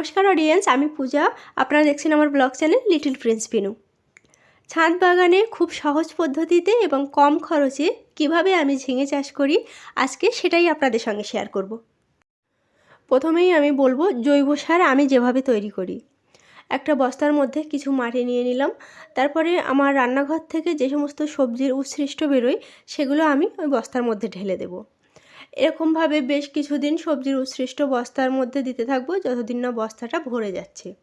নমস্কার অডিয়েন্স আমি পূজা। আপনারা দেখছেন আমার blog channel little prince Pinu ছাদ বাগানে খুব সহজ পদ্ধতিতে এবং কম খরচে কীভাবে আমি ঝিঙে চাষ করি, আজকে সেটাই আপনাদের সঙ্গে শেয়ার করব। প্রথমেই আমি বলব, জৈব সার আমি যেভাবে তৈরি করি। একটা বস্তার মধ্যে কিছু মাটি নিয়ে নিলাম। তারপরে আমার রান্নাঘর থেকে যে সমস্ত সবজির উচ্ছিষ্ট বেরোয়, সেগুলো আমি ওই বস্তার মধ্যে ঢেলে দেবো। এরকমভাবে বেশ কিছুদিন সবজির উচ্ছিষ্ট বস্তার মধ্যে দিতে থাকব যতদিন না বস্তাটা ভরে যাচ্ছে।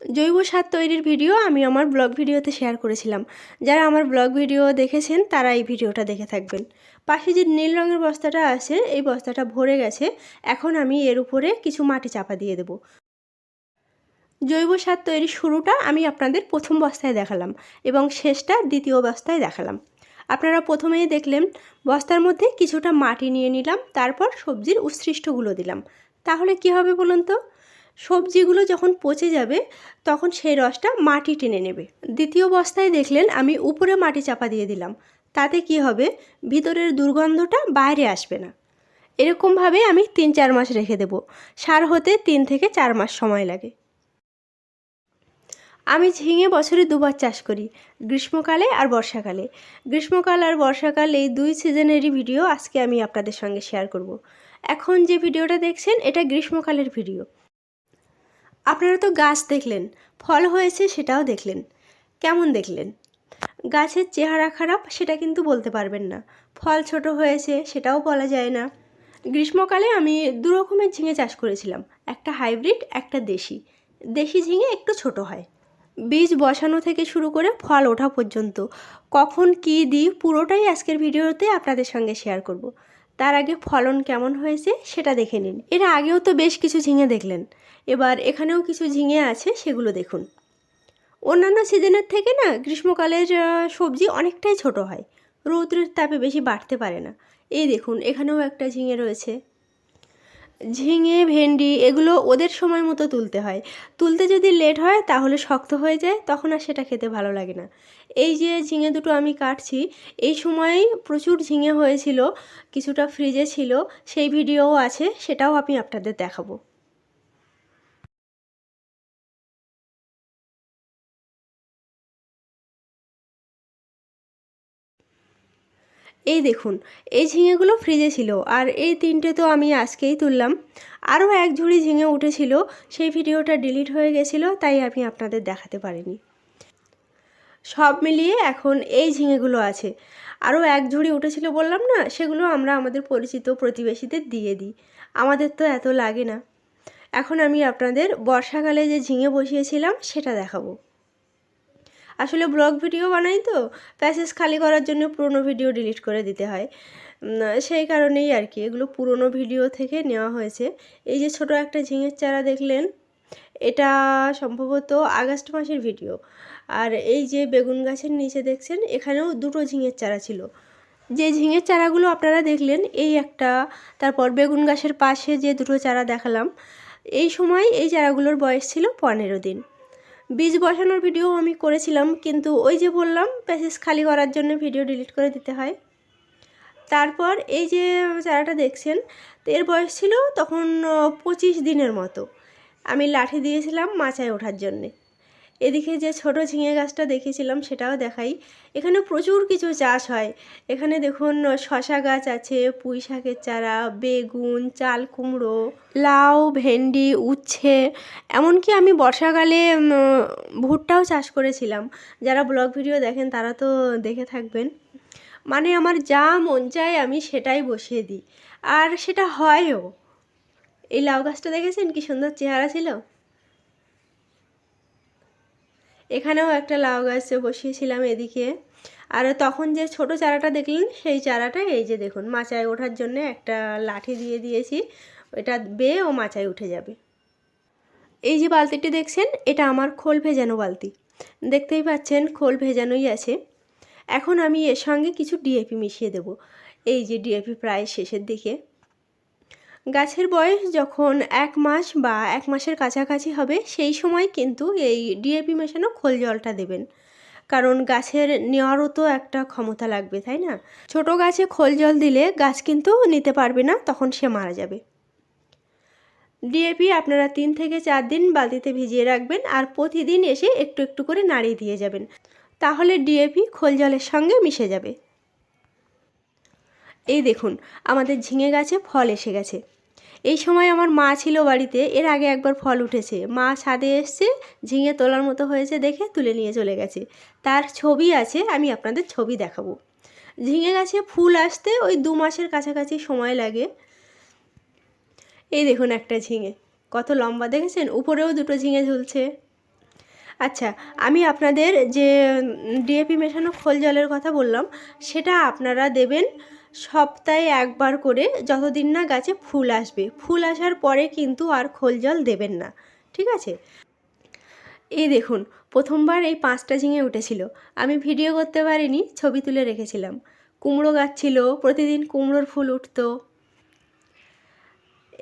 জৈব সার তৈরির ভিডিও আমি আমার ব্লগ ভিডিওতে শেয়ার করেছিলাম। যারা আমার ব্লগ ভিডিও দেখেছেন, তারা এই ভিডিওটা দেখে থাকবেন। পাশে যে নীল রঙের বস্তাটা আছে, এই বস্তাটা ভরে গেছে। এখন আমি এর উপরে কিছু মাটি চাপা দিয়ে দেব। জৈব সার তৈরির শুরুটা আমি আপনাদের প্রথম বস্তায় দেখালাম এবং শেষটা দ্বিতীয় বস্তায় দেখালাম। আপনারা প্রথমেই দেখলেন, বস্তার মধ্যে কিছুটা মাটি নিয়ে নিলাম, তারপর সবজির উচ্ছিষ্টগুলো দিলাম। তাহলে কি হবে বলুন তো? সবজিগুলো যখন পচে যাবে, তখন সেই রসটা মাটি টেনে নেবে। দ্বিতীয় বস্তায় দেখলেন, আমি উপরে মাটি চাপা দিয়ে দিলাম। তাতে কি হবে? ভিতরের দুর্গন্ধটা বাইরে আসবে না। এরকমভাবে আমি তিন চার মাস রেখে দেব। সার হতে তিন থেকে চার মাস সময় লাগে। আমি ঝিঙে বছরে দুবার চাষ করি, গ্রীষ্মকালে আর বর্ষাকালে। গ্রীষ্মকাল আর বর্ষাকাল এই দুই সিজনেরই ভিডিও আজকে আমি আপনাদের সঙ্গে শেয়ার করব। এখন যে ভিডিওটা দেখছেন, এটা গ্রীষ্মকালের ভিডিও। আপনারা তো গাছ দেখলেন, ফল হয়েছে সেটাও দেখলেন। কেমন দেখলেন? গাছের চেহারা খারাপ সেটা কিন্তু বলতে পারবেন না। ফল ছোট হয়েছে সেটাও বলা যায় না। গ্রীষ্মকালে আমি দু রকমের ঝিঙে চাষ করেছিলাম, একটা হাইব্রিড, একটা দেশি। দেশি ঝিঙে একটু ছোট হয়। বীজ বসানো থেকে শুরু করে ফল ওঠা পর্যন্ত। কখন কী দিই পুরোটাই আজকের ভিডিওতে আপনাদের সঙ্গে শেয়ার করব। তার আগে ফলন কেমন হয়েছে সেটা দেখে নিন। এর আগেও তো বেশ কিছু ঝিঙে দেখলেন। এবার এখানেও কিছু ঝিঙে আছে, সেগুলো দেখুন। অন্যান্য সিজনের থেকে না গ্রীষ্মকালের সবজি অনেকটাই ছোট হয়। রৌদ্রের তাপে বেশি বাড়তে পারে না। এই দেখুন, এখানেও একটা ঝিঙে রয়েছে। ঝিঙে, ভেন্ডি এগুলো ওদের সময় মতো তুলতে হয়। তুলতে যদি লেট হয় তাহলে শক্ত হয়ে যায়, তখন আর সেটা খেতে ভালো লাগে না। এই যে ঝিঙে দুটো আমি কাটছি, এই সময় প্রচুর ঝিঙে হয়েছিল, কিছুটা ফ্রিজে ছিল, সেই ভিডিওও আছে, সেটাও আমি আপনাদের দেখাবো। এই দেখুন, এই ঝিঙেগুলো ফ্রিজে ছিল আর এই তিনটে তো আমি আজকেই তুললাম। আরও এক ঝুড়ি ঝিঙে উঠেছিল, সেই ভিডিওটা ডিলিট হয়ে গেছিল, তাই আমি আপনাদের দেখাতে পারিনি। সব মিলিয়ে এখন এই ঝিঙেগুলো আছে। আরও এক ঝুড়ি উঠেছিল বললাম না, সেগুলো আমরা আমাদের পরিচিত প্রতিবেশীদের দিয়ে দিই। আমাদের তো এত লাগে না। এখন আমি আপনাদের বর্ষাকালে যে ঝিঙে বসিয়েছিলাম, সেটা দেখাবো। আসলে ব্লগ ভিডিও বানাই তো প্যাসেজ খালি করার জন্য পুরনো ভিডিও ডিলিট করে দিতে হয়। সেই কারণেই আর কি, এগুলো পুরনো ভিডিও থেকে নেওয়া হয়েছে। এই যে ছোট একটা ঝিঙের চারা দেখলেন, এটা সম্ভবত আগস্ট মাসের ভিডিও। আর এই যে বেগুন গাছের নিচে দেখছেন, এখানেও দুটো ঝিঙের চারা ছিল। যে ঝিঙের চারাগুলো আপনারা দেখলেন, এই একটা, তারপর বেগুন গাছের পাশে যে দুটো চারা দেখালাম, এই সময় এই চারাগুলোর বয়স ছিল পনেরো দিন। বীজ বসানোর ভিডিও আমি করেছিলাম, কিন্তু ওই যে বললাম, প্যাসেজ খালি করার জন্য ভিডিও ডিলিট করে দিতে হয়। তারপর এই যে চারাটা দেখছেন এর বয়স ছিল তখন পঁচিশ দিনের মতো। আমি লাঠি দিয়েছিলাম মাচায় ওঠার জন্যে। এদিকে যে ছোট ঝিঙে গাছটা দেখেছিলাম সেটাও দেখাই। এখানে প্রচুর কিছু চাষ হয়। এখানে দেখুন শশা গাছ আছে, পুঁই শাকের চারা, বেগুন, চাল কুমড়ো, লাউ, ভেন্ডি, উচ্ছে। এমনকি আমি বর্ষাকালে ভুট্টাও চাষ করেছিলাম। যারা ব্লগ ভিডিও দেখেন তারা তো দেখে থাকবেন। মানে আমার যা মন চায় আমি সেটাই বসিয়ে দিই। আর সেটা হয়ও। এই লাউ গাছটা দেখেছেন? কি সুন্দর চেহারা ছিল? এখানেও একটা লাউ গাছ বসিয়েছিলাম এদিকে। আর তখন যে ছোট চারাটা দেখলেন, সেই চারাটা এই যে দেখুন, মাচায় ওঠার জন্য একটা লাঠি দিয়ে দিয়েছি। এটা বেয়ে ও মাচায় উঠে যাবে। এই যে বালতিটি দেখছেন, এটা আমার খোল ভেজানো বালতি। দেখতেই পাচ্ছেন, খোল ভেজানোই আছে। এখন আমি এর সঙ্গে কিছু ডিএপি মিশিয়ে দেব। এই যে ডিএপি প্রায় শেষের দিকে। গাছের বয়স যখন এক মাস বা এক মাসের কাছাকাছি হবে, সেই সময় কিন্তু এই ডিএপি মেশানো খোল জলটা দেবেন। কারণ গাছের নেওয়ারও তো একটা ক্ষমতা লাগবে, তাই না? ছোট গাছে খোল জল দিলে গাছ কিন্তু নিতে পারবে না, তখন সে মারা যাবে। ডিএপি আপনারা তিন থেকে চার দিন বালতিতে ভিজিয়ে রাখবেন আর প্রতিদিন এসে একটু একটু করে নাড়িয়ে দিয়ে যাবেন। তাহলে ডিএপি খোল জলের সঙ্গে মিশে যাবে। এই দেখুন, আমাদের ঝিঙে গাছে ফল এসে গেছে। এই সময় আমার মা ছিল বাড়িতে, এর আগে একবার ফল উঠেছে। মা ছাদে এসছে, ঝিঙে তোলার মতো হয়েছে দেখে তুলে নিয়ে চলে গেছে। তার ছবি আছে, আমি আপনাদের ছবি দেখাবো। ঝিঙে গাছে ফুল আসতে ওই দু মাসের কাছাকাছি সময় লাগে। এই দেখুন একটা ঝিঙে, কত লম্বা, দেখেছেন? উপরেও দুটো ঝিঙে ঝুলছে। আচ্ছা আমি আপনাদের যে ডিএপি মেশানো খোল জলের কথা বললাম, সেটা আপনারা দেবেন সপ্তাহে একবার করে যতদিন না গাছে ফুল আসবে, ফুল আসার পরে কিন্তু আর খোল জল দেবেন না, ঠিক আছে? এই দেখুন, প্রথমবার এই পাঁচটা ঝিঙে উঠেছিল। আমি ভিডিও করতে পারিনি, ছবি তুলে রেখেছিলাম। কুমড়ো গাছ ছিল, প্রতিদিন কুমড়োর ফুল উঠতো।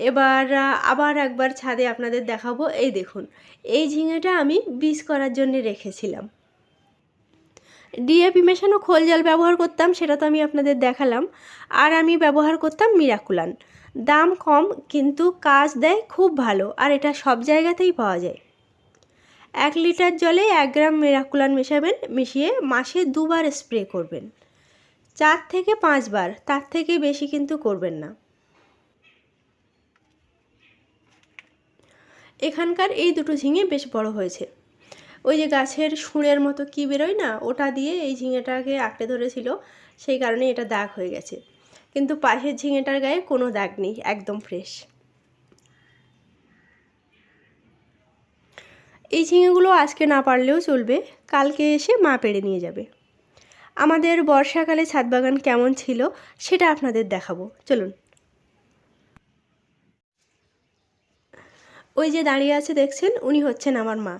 এবার আবার একবার ছাদে আপনাদের দেখাবো। এই দেখুন, এই ঝিঙেটা আমি বীজ করার জন্য রেখেছিলাম। ডিএপি মেশানো খোল জল ব্যবহার করতাম, সেটা তো আমি আপনাদের দেখালাম। আর আমি ব্যবহার করতাম মিরাকুলান দাম কম, কিন্তু কাজ দেয় খুব ভালো, আর এটা সব জায়গাতেই পাওয়া যায়। এক লিটার জলে এক গ্রাম মিরাকুলান মেশাবেন, মিশিয়ে মাসে দুবার স্প্রে করবেন। চার থেকে পাঁচবার তার থেকে বেশি কিন্তু করবেন না। এখানকার এই দুটো ঝিঙে বেশ বড় হয়েছে। ওই যে গাছের সুঁড়ের মতো কি বেরোয় না, ওটা দিয়ে এই ঝিঙেটাকে আঁকড়ে ধরেছিল, সেই কারণে এটা দাগ হয়ে গেছে। কিন্তু পাশের ঝিঙেটার গায়ে কোনো দাগ নেই, একদম ফ্রেশ এই ঝিঙেগুলো আজকে না পারলেও চলবে, কালকে এসে মা পেড়ে নিয়ে যাবে। আমাদের বর্ষাকালে ছাদ বাগান কেমন ছিল, সেটা আপনাদের দেখাবো। চলুন। ওই যে দাঁড়িয়ে আছে দেখছেন, উনি হচ্ছেন আমার মা।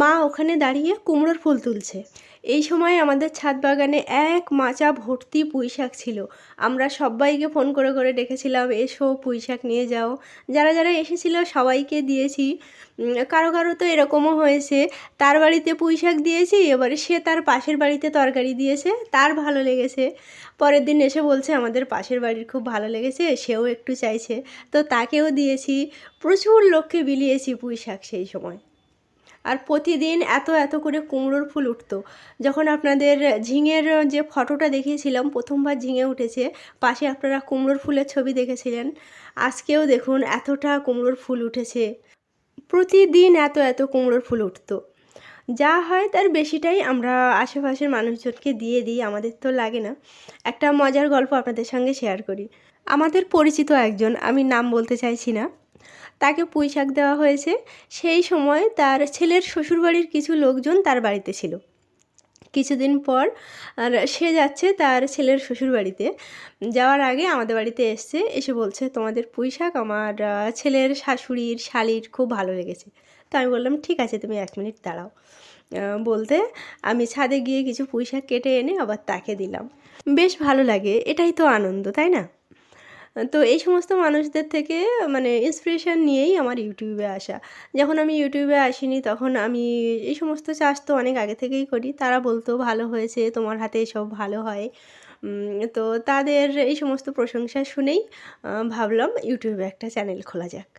মা ওখানে দাঁড়িয়ে কুমড়োর ফুল তুলছে। এই সময় আমাদের ছাদ বাগানে এক মাচা ভর্তি পুঁই শাক ছিল। আমরা সবাইকে ফোন করে করে ডেকেছিলাম, এসো পুঁই শাক নিয়ে যাও। যারা যারা এসেছিল সবাইকে দিয়েছি। কারও কারও তো এরকমও হয়েছে। তার বাড়িতে পুঁই শাক দিয়েছি, এবারে সে তার পাশের বাড়িতে তরকারি দিয়েছে, তার ভালো লেগেছে। পরের দিন এসে বলছে, আমাদের পাশের বাড়ির খুব ভালো লেগেছে, সেও একটু চাইছে। তো তাকেও দিয়েছি। প্রচুর লোককে বিলিয়েছি পুঁই শাক সেই সময়। আর প্রতিদিন এত এত করে কুমড়োর ফুল উঠতো। যখন আপনাদের ঝিঙের যে ফটোটা দেখিয়েছিলাম, প্রথমবার ঝিঙে উঠেছে, পাশে আপনারা কুমড়োর ফুলের ছবি দেখেছিলেন। আজকেও দেখুন এতটা কুমড়োর ফুল উঠেছে। প্রতিদিন এত এত কুমড়োর ফুল উঠতো। যা হয় তার বেশিটাই আমরা আশেপাশের মানুষজনকে দিয়ে দিই, আমাদের তো লাগে না। একটা মজার গল্প আপনাদের সঙ্গে শেয়ার করি। আমাদের পরিচিত একজন, আমি নাম বলতে চাইছি না। তাকে পুঁই শাক দেওয়া হয়েছে। সেই সময় তার ছেলের শ্বশুরবাড়ির কিছু লোকজন তার বাড়িতে ছিল। কিছুদিন পর আর সে যাচ্ছে তার ছেলের শ্বশুরবাড়িতে। যাওয়ার আগে আমাদের বাড়িতে এসছে, এসে বলছে, তোমাদের পুঁই শাক আমার ছেলের শাশুড়ির শালির খুব ভালো লেগেছে। তো আমি বললাম, ঠিক আছে, তুমি এক মিনিট দাঁড়াও। বলতে আমি ছাদে গিয়ে কিছু পুঁই শাক কেটে এনে আবার তাকে দিলাম। বেশ ভালো লাগে, এটাই তো আনন্দ, তাই না? তো এই সমস্ত মানুষদের থেকে মানে ইন্সপিরেশান নিয়েই আমার ইউটিউবে আসা। যখন আমি ইউটিউবে আসিনি, তখন আমি এই সমস্ত চাষ তো অনেক আগে থেকেই করি। তারা বলতো ভালো হয়েছে, তোমার হাতে সব ভালো হয়। তো তাদের এই সমস্ত প্রশংসা শুনেই ভাবলাম ইউটিউবে একটা চ্যানেল খোলা যাক।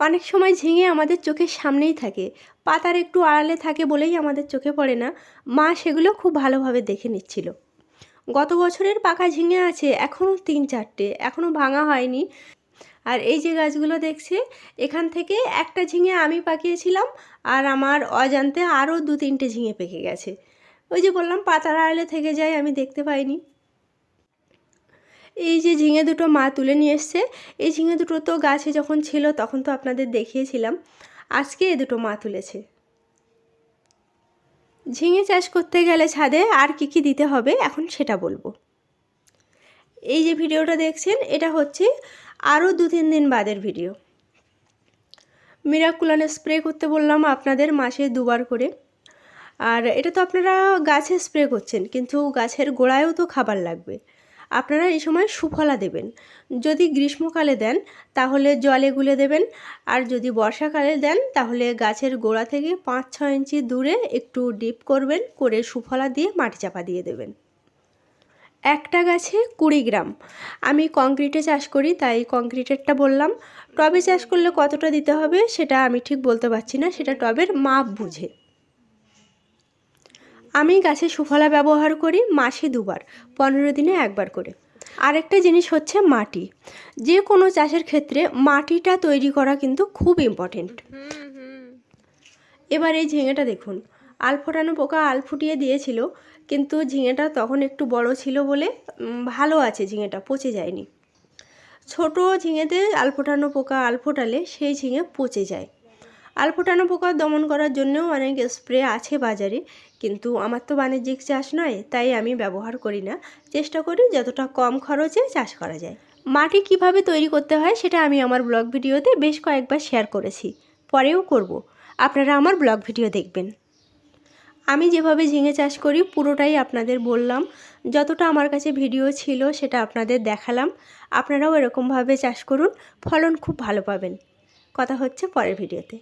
অনেক সময় ঝিঙে আমাদের চোখের সামনেই থাকে। পাতার একটু আড়ালে থাকে বলেই আমাদের চোখে পড়ে না। মা সেগুলো খুব ভালোভাবে দেখে নিচ্ছিল। গত বছরের পাকা ঝিঙে আছে এখনও তিন চারটে এখনও ভাঙা হয়নি। আর এই যে গাছগুলো দেখছে, এখান থেকে একটা ঝিঙে আমি পাকিয়েছিলাম, আর আমার অজান্তে আরও দু তিনটে ঝিঙে পেকে গেছে। ওই যে বললাম, পাতার আড়ালে থেকে যায়, আমি দেখতে পাইনি। এই যে ঝিঙে দুটো মা তুলে নিয়ে এসছে, এই ঝিঙে দুটো তো গাছে যখন ছিল, তখন তো আপনাদের দেখিয়েছিলাম। আজকে এ দুটো মা তুলেছে। ঝিঙে চাষ করতে গেলে ছাদে আর কি কি দিতে হবে? এখন সেটা বলব। এই যে ভিডিওটা দেখছেন, এটা হচ্ছে আরও দু তিন দিন বাদের ভিডিও। মিরাকুলানে স্প্রে করতে বললাম আপনাদের মাসে দুবার করে। আর এটা তো আপনারা গাছে স্প্রে করছেন, কিন্তু গাছের গোড়ায়ও তো খাবার লাগবে। আপনারা এই সময় সুফলা দেবেন। যদি গ্রীষ্মকালে দেন, তাহলে জলে গুলে দেবেন। আর যদি বর্ষাকালে দেন, তাহলে গাছের গোড়া থেকে পাঁচ ছ ইঞ্চি দূরে একটু ডিপ করবেন, করে সুফলা দিয়ে মাটি চাপা দিয়ে দেবেন। একটা গাছে কুড়ি গ্রাম। আমি কংক্রিটে চাষ করি, তাই কংক্রিটেরটা বললাম। টবে চাষ করলে কতটা দিতে হবে, সেটা আমি ঠিক বলতে পারছি না। সেটা টবের মাপ বুঝে। আমি গাছে সুফলা ব্যবহার করি মাসে দুবার, পনেরো দিনে একবার করে। আরেকটা জিনিস হচ্ছে মাটি। যে কোনো চাষের ক্ষেত্রে মাটিটা তৈরি করা কিন্তু খুব ইম্পর্টেন্ট এবার এই ঝিঙেটা দেখুন। আল ফোটানো পোকা আল ফুটিয়ে দিয়েছিল, কিন্তু ঝিঙেটা তখন একটু বড় ছিল বলে ভালো আছে ঝিঙেটা, পচে যায়নি। ছোট ঝিঙেতে আল ফোটানো পোকা আল ফোটালে সেই ঝিঙে পচে যায়। আল ফোটানো পোকা দমন করার জন্যও অনেক স্প্রে আছে বাজারে, কিন্তু আমার তো বাণিজ্যিক চাষ নয়, তাই আমি ব্যবহার করি না। চেষ্টা করি যতটা কম খরচে চাষ করা যায়। মাটি কীভাবে তৈরি করতে হয় সেটা আমি আমার ব্লগ ভিডিওতে বেশ কয়েকবার শেয়ার করেছি, পরেও করব। আপনারা আমার ব্লগ ভিডিও দেখবেন। আমি যেভাবে ঝিঙে চাষ করি পুরোটাই আপনাদের বললাম, যতটা আমার কাছে ভিডিও ছিল সেটা আপনাদের দেখালাম। আপনারাও এরকমভাবে চাষ করুন, ফলন খুব ভালো পাবেন। কথা হচ্ছে পরের ভিডিওতে।